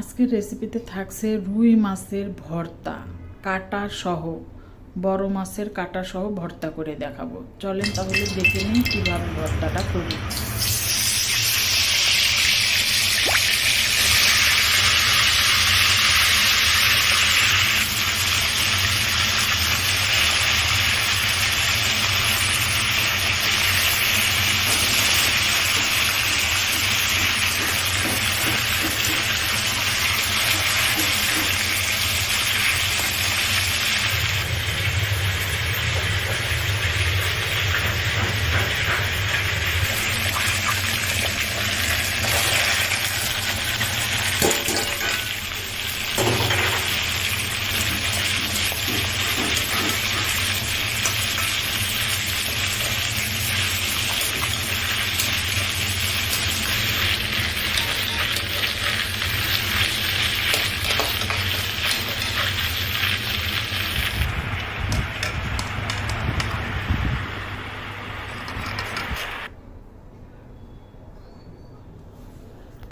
আজকের রেসিপিতে থাকছে রুই মাছের ভর্তা। কাটা সহ বড় মাছের কাটা সহ ভর্তা করে দেখাবো। চলেন তাহলে দেখে নিন কীভাবে ভর্তাটা করি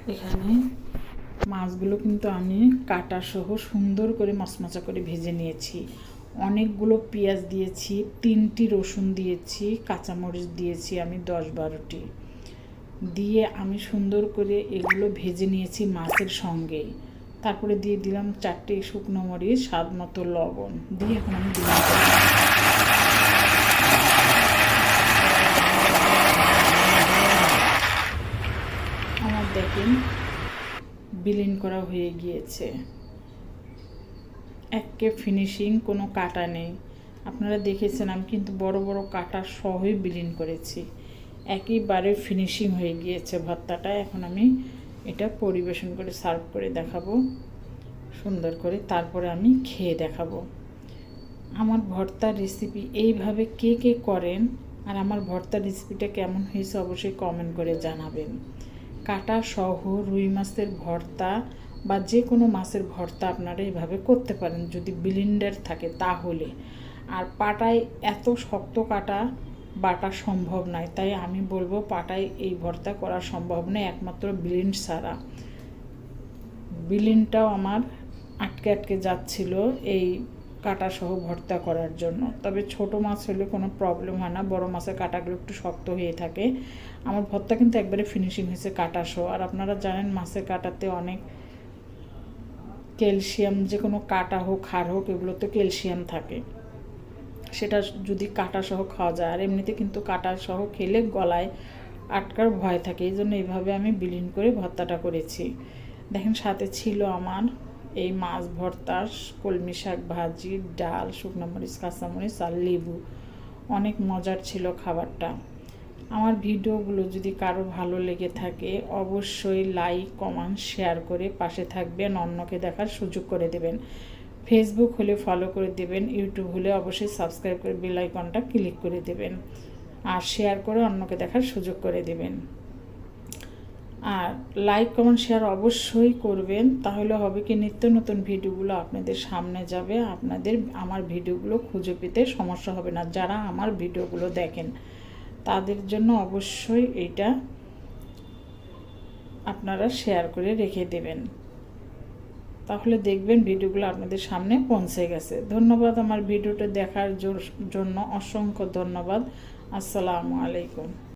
এখানে মাছগুলো কিন্তু আমি কাটা সহ সুন্দর করে মচমচা করে ভেজে নিয়েছি। অনেকগুলো পেঁয়াজ দিয়েছি, তিনটি রসুন দিয়েছি, কাঁচামরিচ দিয়েছি আমি দশ বারোটি। দিয়ে আমি সুন্দর করে এগুলো ভেজে নিয়েছি মাছের সঙ্গে তারপরে দিয়ে দিলাম চারটে শুকনো মরিচ, স্বাদ মতো লবণ। দিয়ে এখন আমি দিলাম আমার দেখেন, বিলীন করা হয়ে গিয়েছে। একে ফিনিশিং কোনো কাটা নেই। আপনারা দেখেছেন, আমি কিন্তু বড় বড় কাটা সহই বিলীন করেছি। একইবারে ফিনিশিং হয়ে গিয়েছে ভর্তাটা। এখন আমি এটা পরিবেশন করে সার্ভ করে দেখাবো। সুন্দর করে তারপরে আমি খেয়ে দেখাবো। আমার ভর্তার রেসিপি এইভাবে কে কে করেন আর আমার ভর্তার রেসিপিটা কেমন হয়েছে অবশ্যই কমেন্ট করে জানাবেন। কাটা সহ রুই মাছের ভর্তা বা যে কোনো মাছের ভর্তা আপনারা এভাবে করতে পারেন যদি বিলিন্ডার থাকে তাহলে। আর পাটায় এত শক্ত কাটা বাটা সম্ভব নয়, তাই আমি বলব পাটায় এই ভর্তা করা সম্ভব নয়, একমাত্র বিলিন্ড ছাড়া। বিলিনটাও আমার আটকে আটকে যাচ্ছিল এই কাটা সহ ভর্তা করার জন্য। তবে ছোট মাছ হলে কোনো প্রবলেম হয় না, বড় মাছের কাটাগুলো একটু শক্ত হয়ে থাকে। আমার ভর্তা কিন্তু একবারে ফিনিশিং হয়েছে কাটা সহ আর আপনারা জানেন, মাছের কাটাতে অনেক ক্যালসিয়াম, যে কোনো কাটা হোক হাড় হোক, এগুলোতে ক্যালসিয়াম থাকে। সেটা যদি কাটা সহ খাওয়া যায়, আর এমনিতে কিন্তু কাটা সহ খেলে গলায় আটকার ভয় থাকে। এই জন্য এইভাবে আমি বিলীন করে ভর্তাটা করেছি। দেখেন, সাথে ছিল আমার এই মাছ, ভর্তা, কলমি শাক, ভাজি, ডাল, শুকনো মরিচ কাঁচামরিচ আর লেবু। অনেক মজার ছিল খাবারটা। আমার ভিডিওগুলো যদি কারও ভালো লেগে থাকে, অবশ্যই লাইক, কমেন্ট, শেয়ার করে পাশে থাকবেন, অন্যকে দেখার সুযোগ করে দেবেন। ফেসবুক হলে ফলো করে দেবেন, ইউটিউব হলে অবশ্যই সাবস্ক্রাইব করে বেল আইকনটা ক্লিক করে দেবেন। আর শেয়ার করে অন্যকে দেখার সুযোগ করে দেবেন। আর লাইক, কমেন্ট, শেয়ার অবশ্যই করবেন। তাহলে হবে কি, নিত্য নতুন ভিডিওগুলো আপনাদের সামনে যাবে। আপনাদের আমার ভিডিওগুলো খুঁজে পেতে সমস্যা হবে না। যারা আমার ভিডিওগুলো দেখেন, তাদের জন্য অবশ্যই এটা আপনারা শেয়ার করে রেখে দেবেন। তাহলে দেখবেন ভিডিওগুলো আপনাদের সামনে পৌঁছে গেছে। ধন্যবাদ আমার ভিডিওটা দেখার জন্য অসংখ্য ধন্যবাদ। আসসালামু আলাইকুম।